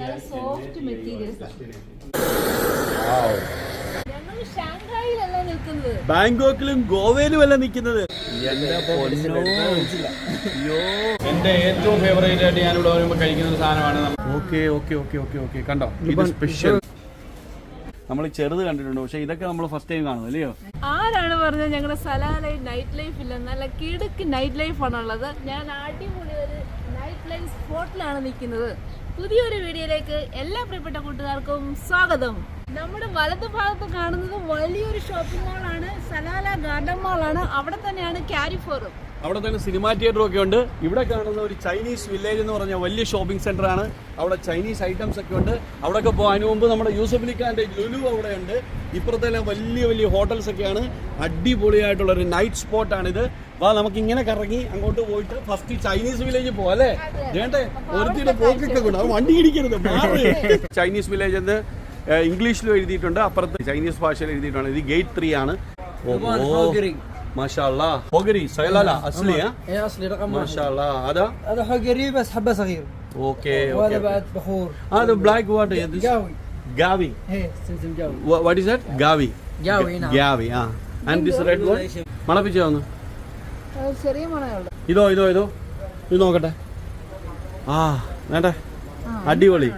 നല്ല soft materials ഞങ്ങൾ ഷാങ്ഹായിലല്ല നിൽക്കുന്നത്? ബാങ്കോക്കിലും ഗോവയിലും അല്ല നിൽക്കുന്നത് എന്റെ പൊന്നോ അയ്യോ. എന്റെ ഏറ്റവും ഫേവറേറ്റ് ആയിട്ട് ഞാൻ ഇവിടെ വരുമ്പോൾ കഴിക്കുന്ന ഒരു സാധനമാണ് okay okay okay okay okay. കണ്ടോ? ഇത് സ്പെഷ്യൽ നമ്മൾ ചെറുത് കണ്ടിട്ടുണ്ട്. പക്ഷെ ഇതൊക്കെ നമ്മൾ ഫസ്റ്റ് ടൈം കാണുന്നു അല്ലയോ? ആരാണ് പറഞ്ഞത് ഞങ്ങളുടെ സലാല നൈറ്റ് ലൈഫ് ഇല്ല? നല്ല കിടുക്ക് നൈറ്റ് ലൈഫ് ആണുള്ളത്. ഞാൻ അടിപൊളി ഒരു നൈറ്റ് ലൈഫ് സ്പോട്ടിലാണ് നിൽക്കുന്നത്. പുതിയൊരു വീഡിയോയിലേക്ക് എല്ലാ പ്രിയപ്പെട്ട കൂട്ടുകാർക്കും സ്വാഗതം. നമ്മുടെ വലതു ഭാഗത്ത് കാണുന്നത് വലിയൊരു ഷോപ്പിംഗ് മോളാണ് സലാല ഗാർഡൻ മാളാണ് അവിടെ തന്നെയാണ് കാരിഫോറും അവിടെ തന്നെ സിനിമാ തിയേറ്റർ ഒക്കെ ഉണ്ട്. ഇവിടെ കാണുന്ന ഒരു ചൈനീസ് വില്ലേജ് എന്ന് പറഞ്ഞ വലിയ ഷോപ്പിംഗ് സെന്റർ ആണ്. അവിടെ ചൈനീസ് ഐറ്റംസ് ഒക്കെ ഉണ്ട്. അവിടെയൊക്കെ പോകാൻ മുമ്പ് നമ്മുടെ യൂസഫ് അലിഖാന്റെ ലുലു അവിടെ ഉണ്ട്. ഇപ്പുറത്തെല്ലാം വലിയ വലിയ ഹോട്ടൽസ് ഒക്കെയാണ്. അടിപൊളിയായിട്ടുള്ള ഒരു നൈറ്റ് സ്പോട്ടാണിത് വാ നമുക്ക് ഇങ്ങനെ കറങ്ങി അങ്ങോട്ട് പോയിട്ട് ഫസ്റ്റ് ചൈനീസ് വില്ലേജ് പോവാം അല്ലേ വേണ്ടേ ഒരുത്തിയുടെ പോക്കൊക്കെ കൊണ്ട് അത് വണ്ടി ഇടിക്കരുത് മാറ്. ചൈനീസ് വില്ലേജ് എന്ന് ഇംഗ്ലീഷിലും എഴുതിയിട്ടുണ്ട് അപ്പുറത്ത് ചൈനീസ് ഭാഷയിൽ എഴുതിയിട്ടുണ്ട് ഇത് ഗേറ്റ് ത്രീ ആണ് മാഷാ അല്ലാ ഹോഗരി സൈലാല അസ്ലിയാ ايه اصلي رقم واحد മാഷാ അല്ലാ അതാ هذا حقري بس حبه صغير okay وهذا بعد بخور هذا black what is this قاوي gavi ايه سمسم قاوي Wha- what is that gavi قاوي نعم gavi ആ and this red one മണപ്പിച്ചോ ഒന്ന് ചെറിയ ഇതോ ഇതോ ഇതോ. ഇത് നോക്കട്ടെ. ആ വേണ്ടേ? അടിപൊളി.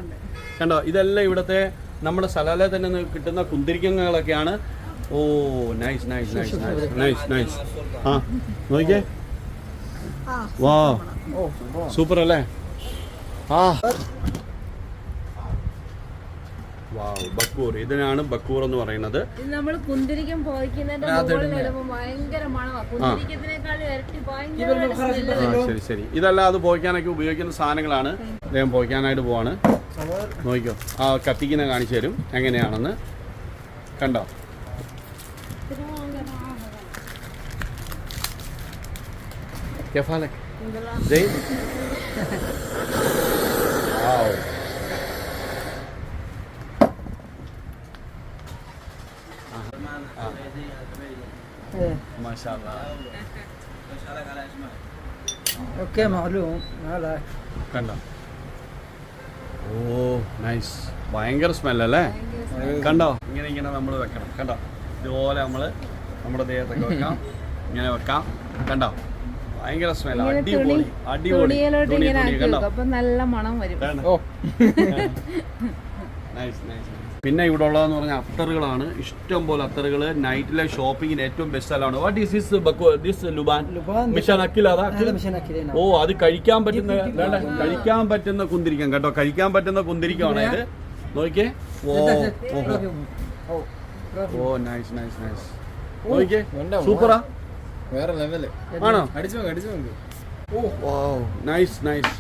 കണ്ടോ ഇതെല്ലാം ഇവിടത്തെ നമ്മുടെ സലാലെ തന്നെ കിട്ടുന്ന കുന്തിരിക്കങ്ങളൊക്കെയാണ് ഓ nice nice nice nice nice nice ആ നോക്കിയേ വാ. സൂപ്പർ അല്ലേ ആ. വാവ് ബക്കൂർ. ഇതിനാണ് ബക്കൂർ എന്ന് പറയുന്നത്. നമ്മൾ കുന്തിരിക്കം ശരി ശരി. ഇതല്ലാതെ അത് പോയിക്കാനൊക്കെ ഉപയോഗിക്കുന്ന സാധനങ്ങളാണ്. അദ്ദേഹം പോയിക്കാനായിട്ട് പോവാണ്. നോക്കിക്കോ. ആ കത്തിക്കുന്ന കാണിച്ചു തരും. എങ്ങനെയാണെന്ന്. കണ്ടോ? كيفالك؟ زين؟ واو ايه ما شاء الله اوكي معلوم هلا കണ്ടോ ഓ നൈസ് ഭയങ്കര സ്മെല്ലല്ലേ കണ്ടോ ഇങ്ങനെ ഇങ്ങനെ നമ്മൾ വെക്കണം കണ്ടോ ഇതുപോലെ നമ്മൾ നമ്മുടെ ദേഹത്തൊക്കെ വെക്കാം ഇങ്ങനെ വെക്കാം കണ്ടോ ഭയങ്കര സ്മെല്ല ഇങ്ങനെ അടിപൊളി തുണി- അടിപൊളി തുണിയിലോട്ട് തുണി ഇങ്ങനെ തുണി ആക്കി കണ്ടോ വെക്കും അപ്പൊ നല്ല മണം വരും നൈസ് നൈസ് പിന്നെ ഇവിടെ ഉള്ളതെന്ന് പറഞ്ഞാൽ അത്തറുകളാണ്. ഇഷ്ടം പോലെ അത്തറുകൾ നൈറ്റിലെ ഷോപ്പിങ്ങിന് ഏറ്റവും ബെസ്റ്റ് സ്ഥലമാണ്. വാട്ട് ഈസ് ദിസ് ദിസ് ലുബാൻ? മിഷൻ അക്കിൽ അതാ ഓ അത് കഴിക്കാൻ പറ്റുന്ന കഴിക്കാൻ പറ്റുന്ന കുന്തിരിക്കം കേട്ടോ. കഴിക്കാൻ പറ്റുന്ന കുന്തിരിക്കമാണ് ഇത് നോക്കിയേ. ഓ ഓ നൈസ് നൈസ് നൈസ് നോക്കിയേ. സൂപ്പറാ വേറെ ലെവൽ ആണോ? അടിച്ചു അടിച്ചു ഓ നൈസ് നൈസ്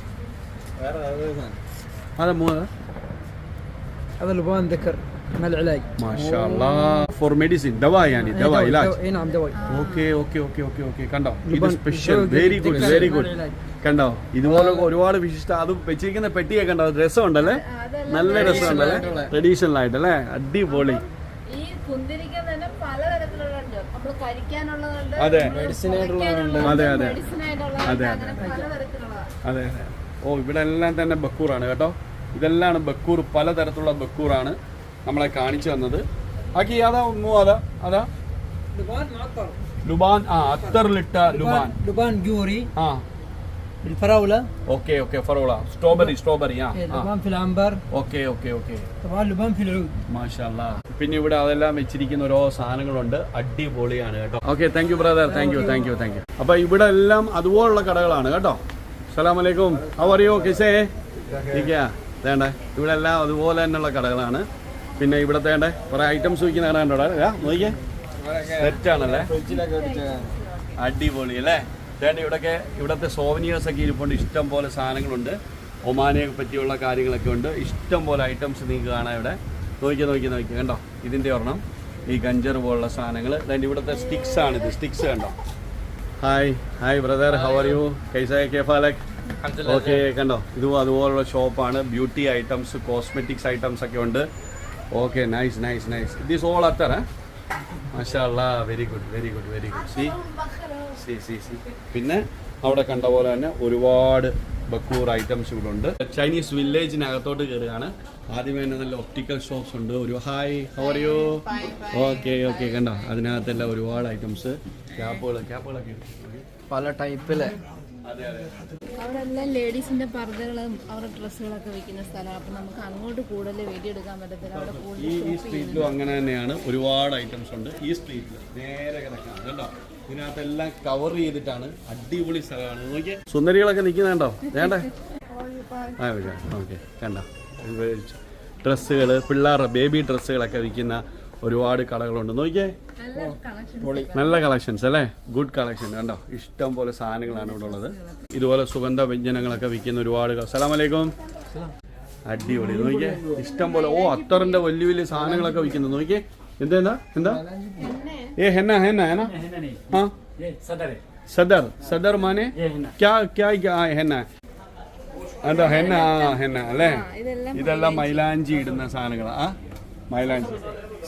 വേറെ അതെ മൂന്ന് هذا لبان ذكر مع العلاج മാഷാല്ലാ ഫോർ മെഡിസിൻ ദവാ യാനി إيه، ദവാ دواء- ഇലാജ് دواء- اي نعم دواء okay okay okay okay okay കണ്ടോ ഇത് ലുബാൻ സ്പെഷ്യൽ ഇത് വെരി ഗുഡ് ഇത് വെരി ഗുഡ് ഇലാജ്. കണ്ടോ ഇതുപോലെ ഒരുപാട് വിശിഷ്ട അത് വെച്ചിരിക്കുന്ന പെട്ടിയൊക്കെ കണ്ടോ അത് രസമുണ്ടല്ലേ നല്ല രസമുണ്ടല്ലേ ട്രഡീഷണൽ ആയിട്ടല്ലേ അടിപൊളി ഈ കുന്തിരിക്കം തന്നെ പലതരത്തിലുള്ളുണ്ട് നമ്മൾ കഴിക്കാനുള്ളതുണ്ട് അതെ. Medicine ആയിട്ടുള്ളതുണ്ട്. അതെ, അതെ. മെഡിസിൻ ആയിട്ടുള്ളത് അതെ, അങ്ങനെ പലതരത്തിലുള്ളതാണ് അതെ അതെ ഓ ഇവിടെ എല്ലാം തന്നെ ബക്കൂറാണ് കേട്ടോ ഇതെല്ലാം ബക്കൂർ പലതരത്തിലുള്ള ബക്കൂറാണ് നമ്മളെ കാണിച്ചു തന്നത് ആക്കി അതാ മൂ അതാ അതാ لبان معطر ലുബാൻ ആ അത്തറിലിട്ട ലുബാൻ لبان لبان جوري ആ بالفراوله ഓക്കെ ഓക്കെ ഫറോള സ്ട്രോബെറി സ്ട്രോബെറി ആ إيه، ആ لبان في العنبر ഓക്കെ ഓക്കെ ഓക്കെ طبعا لبان في العود മാഷാല്ലാ പിന്നെ ഇവിടെ അതെല്ലാം വെച്ചിരിക്കുന്ന ഓരോ സാധനങ്ങളുണ്ട് അടിപൊളിയാണ് കേട്ടോ okay thank you brother thank you thank you thank you അപ്പൊ ഇവിടെ എല്ലാം അതുപോലുള്ള കടകളാണ് കേട്ടോ അസ്സലാമു അലൈക്കും ഹൗ ആർ യു കിസേ ഇരിക്കാ വേണ്ട ഇവിടെ എല്ലാം അതുപോലെ തന്നെയുള്ള കടകളാണ്. പിന്നെ ഇവിടത്തെ വേണ്ട കുറെ ഐറ്റംസ് വയ്ക്കുന്ന കട കണ്ടോ? നോക്കിയേ സെറ്റാണല്ലേ അടിപൊളി അല്ലേ? വേണ്ട ഇവിടൊക്കെ ഇവിടുത്തെ സോവനിയേഴ്സ് ഒക്കെ ഇരിപ്പുണ്ട്. ഇഷ്ടം പോലെ സാധനങ്ങളുണ്ട്. ഒമാനെ പറ്റിയുള്ള കാര്യങ്ങളൊക്കെ ഉണ്ട്. ഇഷ്ടം പോലെ ഐറ്റംസ് നിങ്ങൾക്ക് കാണാം ഇവിടെ. നോക്കി നോക്കി നോക്കി കണ്ടോ? ഇതിന്റെ ഒരെണ്ണം. ഈ ഗഞ്ചർ പോലുള്ള സാധനങ്ങൾ. അതിന്റെ ഇവിടുത്തെ സ്റ്റിക്സ് ആണ് ഇത്. സ്റ്റിക്സ് കണ്ടോ? Hi hi brother how are you കൈസായ കേഫാലക് ഓക്കെ കണ്ടോ? ഇതും അതുപോലുള്ള ഷോപ്പാണ്. ബ്യൂട്ടി ഐറ്റംസ് കോസ്മെറ്റിക്സ് ഐറ്റംസ് ഒക്കെ ഉണ്ട്. Okay nice nice nice. This all അത്തർ മാഷാ very good very good very good see see see see പിന്നെ അവിടെ കണ്ട പോലെ തന്നെ ഒരുപാട് ബക്കൂർ ഐറ്റംസ് ഇവിടെ ഉണ്ട്. ചൈനീസ് വില്ലേജിനകത്തോട്ട് കയറുകയാണ് ആദ്യമേ തന്നെ നല്ല ഒപ്റ്റിക്കൽ ഷോപ്സ് ഉണ്ട്. ഒരു ഹായ് ഹോറിയോ ഓക്കെ ഓക്കെ കണ്ടോ? അതിനകത്തെല്ലാം ഒരുപാട് ഐറ്റംസ്. ക്യാപ്പുകൾ ക്യാപ്പുകളൊക്കെ ഉണ്ട്. പല ടൈപ്പിലെ അവിടെ എല്ലാം ലേഡീസിന്റെ പർദ്ദകളും അവരുടെ ഡ്രസ്സുകളൊക്കെ വിൽക്കുന്ന സ്ഥലമാണ് അപ്പൊ നമുക്ക് അങ്ങോട്ട് കൂടുതൽ വീഡിയോ എടുക്കാൻ പറ്റത്തില്ല. അവിടെ ഈ ഈ സ്ട്രീറ്റിലും അങ്ങനെ തന്നെയാണ്. ഒരുപാട് ഐറ്റംസ് ഉണ്ട്. ഈ സ്ട്രീറ്റിൽ നേരെ കിടക്കാണ്. കണ്ടോ? ഇതിനകത്തെല്ലാം കവർ ചെയ്തിട്ടാണ് അടിപൊളി സ്ഥലമാണ്. നോക്കിയേ. സുന്ദരികളൊക്കെ നിൽക്കുന്നുണ്ടോ വേണ്ടേ? ആ ഓക്കെ. കണ്ടോ? ഡ്രസ്സുകൾ പിള്ളേരുടെ ബേബി ഡ്രസ്സുകളൊക്കെ വിൽക്കുന്ന ഒരുപാട് കടകളുണ്ട് നോക്കിയേ. നല്ല കളക്ഷൻസ് അല്ലേ? ഗുഡ് കളക്ഷൻ കണ്ടോ? ഇഷ്ടം പോലെ സാധനങ്ങളാണ് ഇവിടെ ഉള്ളത്. ഇതുപോലെ സുഗന്ധ വ്യഞ്ജനങ്ങളൊക്കെ വിൽക്കുന്ന ഒരുപാട് അസലാമലൈക്കും അടിപൊളി. നോക്കിയേ. ഇഷ്ടം പോലെ ഓ അത്തറിന്റെ വലിയ വലിയ സാധനങ്ങളൊക്കെ വിൽക്കുന്നു. നോക്കിയേ. എന്താ എന്താ ഏ ഹെന്ന ഹെന്ന ഹെന? ആ? സദർ. സദർ. മാനെ? ക്യാ ക്യാ ഹെന്ന. എന്താ ഹെന്ന ഹെന്ന അല്ലേ? ഇതെല്ലാം മൈലാഞ്ചി. ഇടുന്ന സാധനങ്ങളാ. മൈലാഞ്ചി.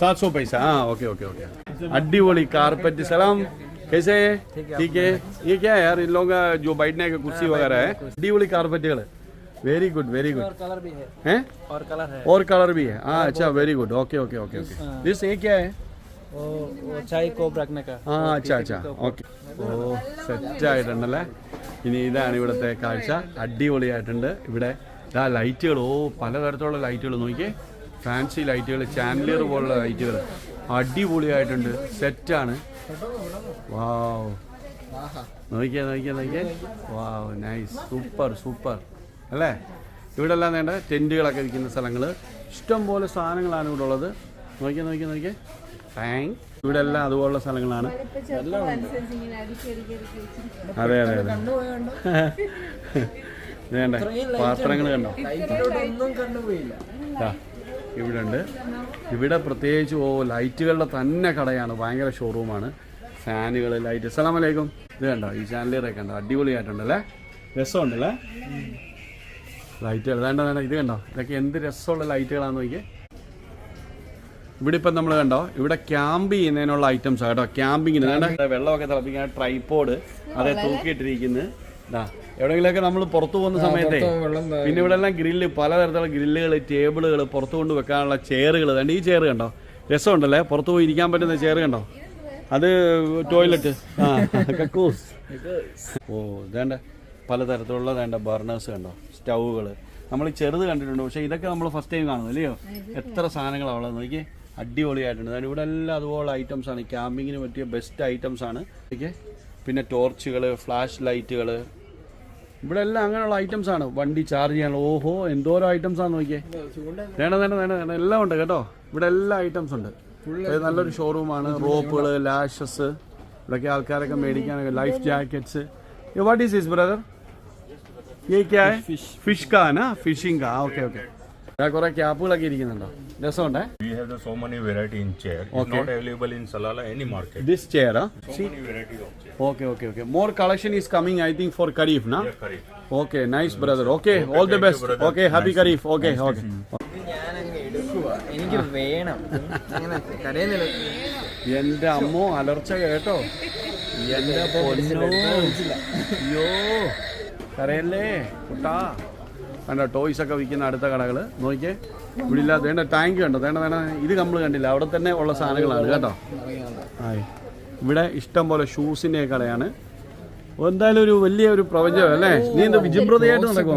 सात सौ पैसा हाँ ओके ओके ओके हड्डी वाली कारपेट सलाम कैसे ठीक है ये क्या है यार इन लोगों का जो बैठने का कुर्सी वगैरह है हड्डी वाली carpet very good very good और कलर भी है हैं और कलर है और कलर भी है हाँ अच्छा very good okay okay okay okay this ये क्या है ഓ ചായ കോപ്പ് ഓക്കെ ഓ സെറ്റ് ആയിട്ടുണ്ടല്ലേ ഇനി ഇതാണ് ഇവിടുത്തെ കാഴ്ച അടിപൊളിയായിട്ടുണ്ട് ഇവിടെ ആ ലൈറ്റുകൾ ഓ പലതരത്തിലുള്ള ലൈറ്റുകൾ നോക്കിയേ ഫാൻസി ലൈറ്റുകൾ ചാൻഡിലിയർ പോലുള്ള ലൈറ്റുകൾ അടിപൊളിയായിട്ടുണ്ട്. സെറ്റാണ് വാവ് നോക്കിയാ നോക്കിയാ നോക്കിയേ. വാവ് നൈസ് സൂപ്പർ സൂപ്പർ അല്ലേ? ഇവിടെ എല്ലാം വേണ്ട ടെന്റുകളൊക്കെ വിൽക്കുന്ന സ്ഥലങ്ങൾ ഇഷ്ടം പോലെ സാധനങ്ങളാണ് ഇവിടെ ഉള്ളത്. നോക്കിയാ നോക്കിയാ നോക്കിയാ. താങ്ക് ഇവിടെ എല്ലാം അതുപോലുള്ള സ്ഥലങ്ങളാണ്. അതെ അതെ അതെ. വേണ്ട? പാത്രങ്ങൾ കണ്ടോ? ഒന്നും കണ്ടുപോയില്ല ഇവിടെ ഉണ്ട് ഇവിടെ പ്രത്യേകിച്ച് ഓ ലൈറ്റുകളുടെ തന്നെ കടയാണ്. ഭയങ്കര ഷോറൂമാണ് ഫാനുകൾ ലൈറ്റ് അസ്സലാം വലൈക്കും ഇത് കണ്ടോ? ഈ ചാനലിലൊക്കെ കണ്ടോ? അടിപൊളിയായിട്ടുണ്ടല്ലേ? രസമുണ്ടല്ലേ? ലൈറ്റുകൾ വേണ്ട വേണ്ട. ഇത് കണ്ടോ? ഇതൊക്കെ എന്ത് രസമുള്ള ലൈറ്റുകളാണെന്ന് നോക്കിയേ. ഇവിടെ ഇപ്പം നമ്മൾ കണ്ടോ? ഇവിടെ ക്യാമ്പ് ചെയ്യുന്നതിനുള്ള ഐറ്റംസ് കേട്ടോ. ക്യാമ്പിങ്ങിന് വേണ്ട വെള്ളമൊക്കെ തിളപ്പിക്കാൻ ട്രൈപ്പോഡ് അതെ തൂക്കിയിട്ടിരിക്കുന്നത് ഇതാ എവിടെയെങ്കിലുമൊക്കെ നമ്മൾ പുറത്തു പോകുന്ന സമയത്തെ പിന്നെ ഇവിടെ എല്ലാം ഗ്രില്ല് പലതരത്തിലുള്ള ഗ്രില്ലുകൾ ടേബിളുകൾ പുറത്തു കൊണ്ട് വെക്കാനുള്ള ചെയറുകൾ കണ്ട് ഈ ചെയർ കണ്ടോ? രസമുണ്ടല്ലേ? പുറത്തു പോയി ഇരിക്കാൻ പറ്റുന്ന ചെയർ കണ്ടോ? അത് ടോയ്ലറ്റ്. ആ കക്കൂസ്. ഓ ഇതേണ്ട പലതരത്തിലുള്ള വേണ്ട ബർണേഴ്സ് കണ്ടോ? സ്റ്റൗകൾ നമ്മൾ ചെറുത് കണ്ടിട്ടുണ്ട് പക്ഷേ ഇതൊക്കെ നമ്മൾ ഫസ്റ്റ് ടൈം കാണുന്നു അല്ലയോ എത്ര സാധനങ്ങളാണ് ഉള്ളത് നോക്കിയേ? അടിപൊളിയായിട്ടുണ്ട്. ഇവിടെ എല്ലാം അതുപോലെ ഐറ്റംസ് ആണ്. ക്യാമ്പിങ്ങിന് പറ്റിയ ബെസ്റ്റ് ഐറ്റംസ് ആണ്. ഓക്കെ പിന്നെ ടോർച്ചുകൾ ഫ്ലാഷ് ലൈറ്റുകൾ ഇവിടെ എല്ലാം അങ്ങനെയുള്ള ഐറ്റംസ് ആണ് വണ്ടി ചാർജ് ചെയ്യാനുള്ള ഓഹോ എന്തോരോ ഐറ്റംസ് ആണ് നോക്കിയേ വേണ്ട വേണ്ട വേണ്ട വേണ്ട എല്ലാം ഉണ്ട് കേട്ടോ ഇവിടെ എല്ലാ ഐറ്റംസ് ഉണ്ട് ഇത് നല്ലൊരു ഷോറൂമാണ് റോപ്പുകൾ ലാഷസ് ഇവിടെയൊക്കെ ആൾക്കാരൊക്കെ മേടിക്കാനൊക്കെ life jackets what is this brother ये क्या है फिश फिश का है ना फिशिंग का ओके ओके കുറെ ക്യാപ്പുകളൊക്കെ ഇരിക്കുന്നുണ്ടോ? രസമുണ്ടേ? We have the so many variety in chair. It's Okay. not available in Salala any market. This chair So many variety of chair. Okay okay okay more collection is coming I think for Khareef നാ Yeah, correct. Okay nice brother okay all the thank you, best brother. Okay happy Khareef okay okay ഞാൻ അങ്ങ് എടുക്കുക എനിക്ക് വേണം. അങ്ങനെ കടയിൽ എന്റെ അമ്മോ അലർച്ച കേട്ടോ. എന്റെ പൊന്നോ. അയ്യോ. കരയല്ലേ? കുട്ടാ. കണ്ടോ ടോയ്സ് ഒക്കെ വിൽക്കുന്ന അടുത്ത കടകൾ നോക്കിയേ ഇവിടെ ഇല്ല വേണ്ട ടാങ്ക് കണ്ടോ വേണ്ട വേണ്ട ഇത് നമ്മൾ കണ്ടില്ല. അവിടെ തന്നെ ഉള്ള സാധനങ്ങളാണ് കേട്ടോ? ആയി. ഇവിടെ ഇഷ്ടം പോലെ ഷൂസിന്റെ കടയാണ്. എന്തായാലും ഒരു വലിയ ഒരു പ്രപഞ്ചം അല്ലേ? നീ എന്താ വിജിബ്രതയായിട്ട് നടക്കുമോ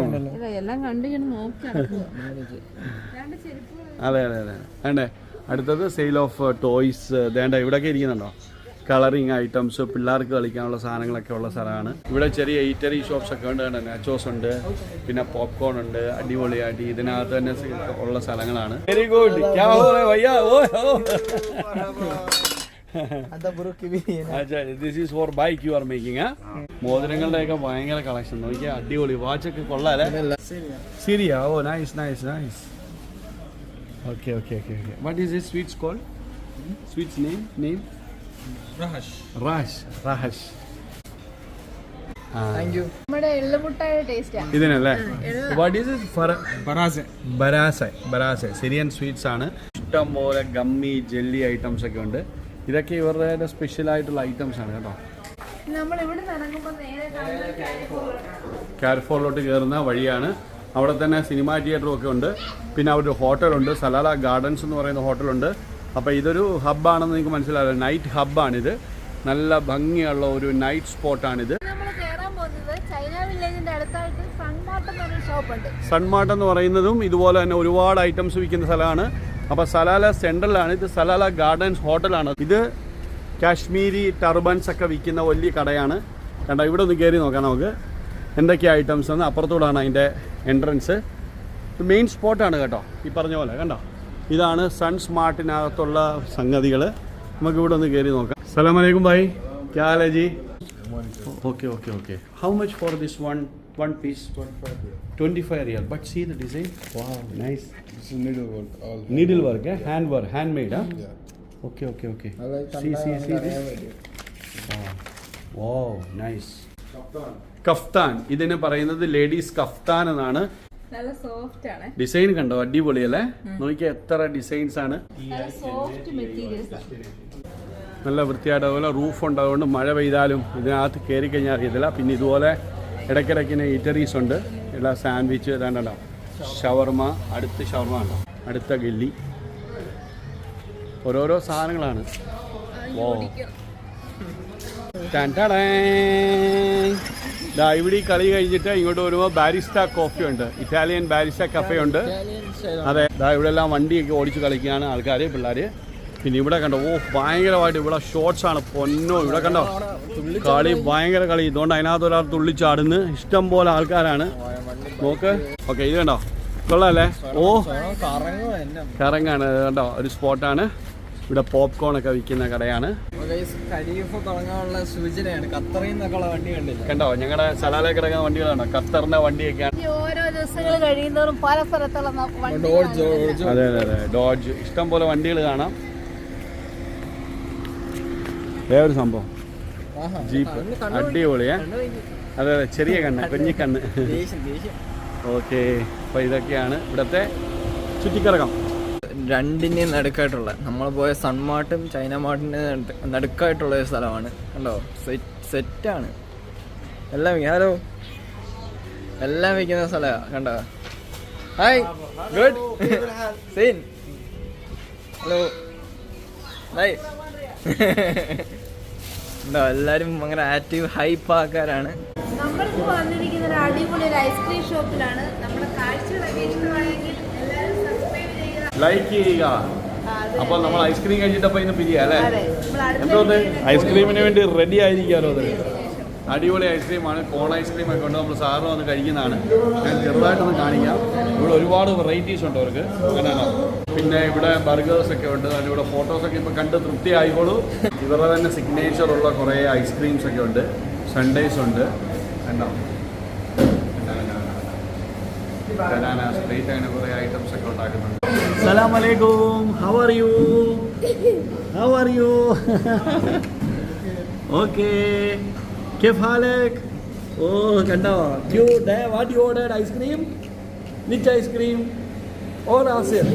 അതെ അതെ അതെ. വേണ്ടേ? അടുത്തത് സെയിൽ ഓഫ് ടോയ്സ് വേണ്ട ഇവിടെയൊക്കെ ഇരിക്കുന്നുണ്ടോ? കളറിങ് ഐറ്റംസ് പിള്ളേർക്ക് കളിക്കാനുള്ള സാധനങ്ങളൊക്കെ ഉള്ള സ്ഥലമാണ്. ഇവിടെ ചെറിയ ഈറ്ററി ഷോപ്സ് ഒക്കെ ഉണ്ട് നാച്ചോസ് ഉണ്ട് പിന്നെ പോപ്കോൺ ഉണ്ട് അടിപൊളിയായിട്ട് ഇതിനകത്ത് തന്നെ ഉള്ള സ്ഥലങ്ങളാണ്. Very good this is for bike you are making ഒക്കെ ഭയങ്കര കളക്ഷൻ നോക്കിയാൽ അടിപൊളി. വാച്ചൊക്കെ കൊള്ളാല്ലേ? സിരിയ ഓ nice nice nice okay okay okay okay what is this sweets call sweets name name റഹഷ് റാഷ് താങ്ക് യു നമ്മുടെ എള്ളുമുട്ടായ ടേസ്റ്റാ ഇതിനല്ലേ? വാട്ട് ഈസ് ബറാസെ ബരാസ ബരാസ സിറിയൻ സ്വീറ്റ്സ് ആണ്. ഇഷ്ടം പോലെ ഗമ്മി ജെല്ലി ഐറ്റംസ് ഒക്കെ ഉണ്ട്. ഇതൊക്കെ ഇവരുടെ സ്പെഷ്യൽ ആയിട്ടുള്ള ഐറ്റംസ് ആണ് കേട്ടോ. കാർഫോളിലോട്ട് കയറുന്ന വഴിയാണ്. അവിടെ തന്നെ സിനിമാ തിയേറ്ററും ഒക്കെ ഉണ്ട്. പിന്നെ അവിടെ ഒരു ഹോട്ടലുണ്ട് സലാല ഗാർഡൻസ് എന്ന് പറയുന്ന ഹോട്ടലുണ്ട് അപ്പോൾ ഇതൊരു ഹബ്ബാണെന്ന് നിങ്ങൾക്ക് മനസ്സിലാവില്ല നൈറ്റ് ഹബ്ബാണിത്. നല്ല ഭംഗിയുള്ള ഒരു നൈറ്റ് സ്പോട്ടാണിത് സൺമാർട്ട് എന്ന് പറയുന്നതും ഇതുപോലെ തന്നെ ഒരുപാട് ഐറ്റംസ് വിൽക്കുന്ന സ്ഥലമാണ്. അപ്പോൾ സലാല സെൻട്രലാണ്. ഇത് സലാല ഗാർഡൻസ് ഹോട്ടലാണ്. ഇത് കാശ്മീരി ടർബൻസ് ഒക്കെ വിൽക്കുന്ന വലിയ കടയാണ്. കണ്ട ഇവിടെ ഒന്ന് കയറി നോക്കാം നമുക്ക്. എന്തൊക്കെ ഐറ്റംസ് എന്ന്. അപ്പുറത്തൂടാണ് അതിന്റെ എൻട്രൻസ് മെയിൻ സ്പോട്ടാണ് കേട്ടോ. ഈ പറഞ്ഞ പോലെ കണ്ടോ? ഇതാണ് സൺ സ്മാർട്ടിനകത്തുള്ള സംഗതികൾ നമുക്ക് ഇവിടെ ഒന്ന് കയറി നോക്കാം. സലാം അലൈക്കും ഭായ് ക്യാലജി okay okay okay. How much for this one one piece twenty five rial but see the design needle work hand work hand made okay okay okay oh nice kaftan ഇതിനെ പറയുന്നത് ലേഡീസ് കഫ്താൻ എന്നാണ് നല്ല soft ആണ്. Design കണ്ടോ? അടിപൊളിയല്ലേ? നോക്കിയാൽ എത്ര designs ആണ്. നല്ല സോഫ്റ്റ് മെറ്റീരിയൽസ് നല്ല വൃത്തിയായിട്ട് അതുപോലെ റൂഫ് ഉണ്ട് അതുകൊണ്ട് മഴ പെയ്താലും ഇതിനകത്ത് കയറി കഴിഞ്ഞാൽ അറിയത്തില്ല. പിന്നെ ഇതുപോലെ ഇടയ്ക്കിടയ്ക്ക് ഇറ്ററീസ് ഉണ്ട്. എല്ലാ സാൻഡ്വിച്ച് ഏതാണ്ടോ ഷവർമ അടുത്ത ഷവർമ ഉണ്ടോ അടുത്ത ഗല്ലി. ഓരോരോ സാധനങ്ങളാണ്. ഓ ടാൻ ടാടാങ്. ഇവിടെ ഈ കളി കഴിഞ്ഞിട്ട് ഇങ്ങോട്ട് വരുമ്പോൾ ബാരിസ്റ്റ കോഫി ഉണ്ട്. ഇറ്റാലിയൻ ബാരിസ്റ്റ കഫേ ഉണ്ട്. അതെ ദാ ഇവിടെ എല്ലാം വണ്ടിയൊക്കെ ഓടിച്ച് കളിക്കുകയാണ് ആൾക്കാർ പിള്ളേർ പിന്നെ ഇവിടെ കണ്ടോ ഓ ഭയങ്കരമായിട്ട് ഇവിടെ ഷോർട്സ് ആണ്. പൊന്നോ ഇവിടെ കണ്ടോ? കളി ഭയങ്കര കളി. ഇതുകൊണ്ട് അതിനകത്ത് ഒരാൾ തുള്ളിച്ചാടുന്നു. ഇഷ്ടം പോലെ ആൾക്കാരാണ്. നോക്ക്. ഓക്കെ ഇത് കണ്ടോ? കൊള്ളാല്ലേ ഓ കറങ്ങാണ്. കണ്ടോ? ഒരു സ്പോട്ടാണ് ഇവിടെ പോപ്കോൺ ഒക്കെ വിൽക്കുന്ന കടയാണ്. ഖലീഫ് തുടങ്ങാനുള്ള സൂചനയാണ്. ഖത്തറിൽ നിന്നൊക്കെയുള്ള വണ്ടി കണ്ടില്ല? കണ്ടോ? ഞങ്ങളുടെ സലാലേ കിടക്കുന്ന വണ്ടികളാണ്. ഖത്തറിന്റെ വണ്ടിയൊക്കെയാണ്. ഓരോ ദിവസങ്ങൾ പല സ്ഥലത്തുള്ള. അതെ അതെ അതെ. ഡോഡ്ജ് ഇഷ്ടം പോലെ വണ്ടികൾ കാണാം. വേറൊരു സംഭവം. ആഹാ. ജീപ്പ്. അടിപൊളിയേ. അതെ അതെ. ചെറിയ കണ്ണ് കുഞ്ഞിക്കണ്ണ് ഓക്കെ. അപ്പോൾ ഇതൊക്കെയാണ് ഇവിടുത്തെ ചുറ്റിക്കറക്കം. രണ്ടിന്റെയും നടുക്കായിട്ടുള്ള നമ്മൾ പോയ സൺമാർട്ടും ചൈന മാർട്ടിന്റെ നടുക്കായിട്ടുള്ള ഒരു സ്ഥലമാണ്. കണ്ടോ? സെറ്റ് സെറ്റാണ്. എല്ലാം. ഹലോ? എല്ലാം വിൽക്കുന്ന സ്ഥലമാണ് കണ്ടോ? Hi good scene hello hi ഉണ്ടോ എല്ലാവരും അങ്ങനെ ആക്റ്റീവ് ഹൈപ്പ് ആൾക്കാരാണ് നമ്മളിപ്പോൾ വന്നിരിക്കുന്ന അടിപൊളി ഒരു ഐസ്ക്രീം ഷോപ്പിലാണ്. നമ്മുടെ കാഴ്ചകളൊക്കെ ഇഷ്ടമായെങ്കിൽ എല്ലാവരും ലൈക്ക് ചെയ്യുക. അപ്പൊ അപ്പോൾ നമ്മൾ ഐസ്ക്രീം കഴിച്ചിട്ടപ്പോൾ ഇന്ന് പിരിയാ അല്ലേ? വീഡിയോയിൽ ഐസ്ക്രീമിന് വേണ്ടി റെഡി ആയിരിക്കാലോ അത്? അടിപൊളി ഐസ്ക്രീമാണ് കോൺ ഐസ്ക്രീം ഒക്കെ ഉണ്ട്. നമ്മൾ സാറിന് വന്ന് കഴിക്കുന്നതാണ്. ഞാൻ ചെറുതായിട്ടൊന്ന് കാണിക്കാം. ഇവിടെ ഒരുപാട് വെറൈറ്റീസ് ഉണ്ട് അവർക്ക്. അങ്ങനെയാണോ പിന്നെ ഇവിടെ ബർഗേഴ്സ് ഒക്കെ ഉണ്ട്. അതിന്റെ ഫോട്ടോസ് ഒക്കെ ഇപ്പോൾ കണ്ട് തൃപ്തി ആയിക്കോളൂ ഇവരുടെ തന്നെ സിഗ്നേച്ചർ ഉള്ള കുറേ ഐസ്ക്രീംസ് ഒക്കെ ഉണ്ട്. സൺഡേസ് ഉണ്ട്. കണ്ടോ? ബനാന സ്പ്രീറ്റ് അങ്ങനെ കുറേ ഐറ്റംസ് ഒക്കെ ഉണ്ടാക്കുന്നുണ്ട്. സലാം അലൈക്കും how are you how are you okay കെഫാലക് oh കണ്ടോ? You what you ordered ice cream which ice cream or Asir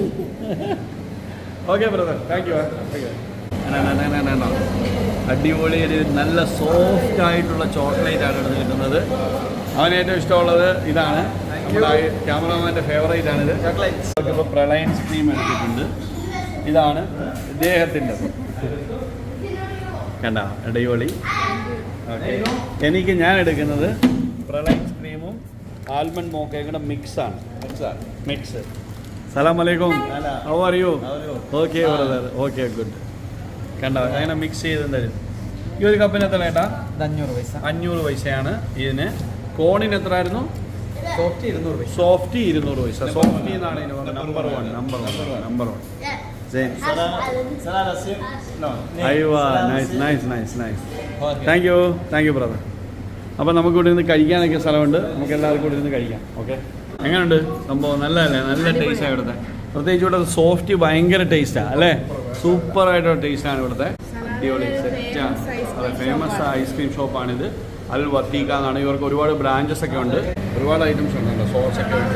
okay brother thank you അടിപൊളി ഒരു നല്ല സോഫ്റ്റ് ആയിട്ടുള്ള ചോക്ലേറ്റ് ആണ് എടുത്ത് കിട്ടുന്നത്. അവന് ഏറ്റവും ഇഷ്ടമുള്ളത് ഇതാണ്. നമ്മുടെ ക്യാമറമാന്റെ ഫേവറേറ്റ് ആണിത്. ഇപ്പോൾ പ്രളയൻസ് ക്രീം എടുത്തിട്ടുണ്ട്. ഇതാണ് ഇദ്ദേഹത്തിന്റെ കണ്ട? ഇടയോളി ഓക്കെ എനിക്ക് ഞാൻ എടുക്കുന്നത് പ്രളയൻസ് ക്രീമും ആൽമണ്ട് മോക്കയും കൂടെ മിക്സ് ആണ്. മിക്സ് സലാം അലൈക്കും how are you okay brother okay good കണ്ടോ? അങ്ങനെ മിക്സ് ചെയ്ത് തരും ഈ ഒരു കപ്പിന് എത്ര ഏട്ടാ? ഇത് അഞ്ഞൂറ് പൈസ. അഞ്ഞൂറ് പൈസയാണ്. ഇതിന് കോണിന് എത്ര ആയിരുന്നു സോഫ്റ്റ് ഇരുന്നൂറ് പൈസ. സോഫ്റ്റി എന്നാണ് ഇതിന് പറഞ്ഞത്? Number one number one number one nice nice nice nice thank you thank you brother അപ്പം നമുക്ക് ഇവിടെ നിന്ന് കഴിക്കാനൊക്കെ സ്ഥലമുണ്ട്. നമുക്ക് എല്ലാവർക്കും ഇവിടെ നിന്ന് കഴിക്കാം. ഓക്കെ എങ്ങനെയുണ്ട് സംഭവം? നല്ലതല്ലേ? നല്ല ടേസ്റ്റാണ് ഇവിടുത്തെ. പ്രത്യേകിച്ച് ഇവിടുത്തെ സോഫ്റ്റ് ഭയങ്കര ടേസ്റ്റാണ് അല്ലേ? സൂപ്പറായിട്ടുള്ള ടേസ്റ്റാണ് ഇവിടുത്തെ. അടിപൊളി. സെറ്റാണ് അതെ ഫേമസ് ഐസ്ക്രീം ഷോപ്പാണിത് അൽ വത്തീക്ക എന്നാണ്. ഇവർക്ക് ഒരുപാട് ബ്രാഞ്ചസ് ഒക്കെ ഉണ്ട്. ഒരുപാട് ഐറ്റംസ് ഉണ്ട് സോസ് ഒക്കെ ഉണ്ട്.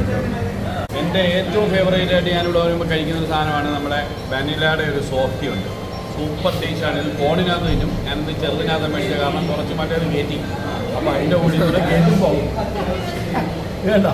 എന്റെ ഏറ്റവും ഫേവറേറ്റ് ആയിട്ട് ഞാനിവിടെ വരുമ്പോൾ കഴിക്കുന്ന ഒരു സാധനമാണ് നമ്മുടെ വനിലയുടെ ഒരു സോഫ്റ്റി ഉണ്ട്. സൂപ്പർ ടേസ്റ്റ് ആണ്. ഇത് ഫോണിനകത്ത് തിന്നും ഞാനിത് ചെറുതിനകത്ത് മേടിച്ചത് കാരണം കുറച്ച് മറ്റേ കയറ്റി അപ്പം അതിന്റെ കൂടെ കേട്ടും പോകും വേണ്ട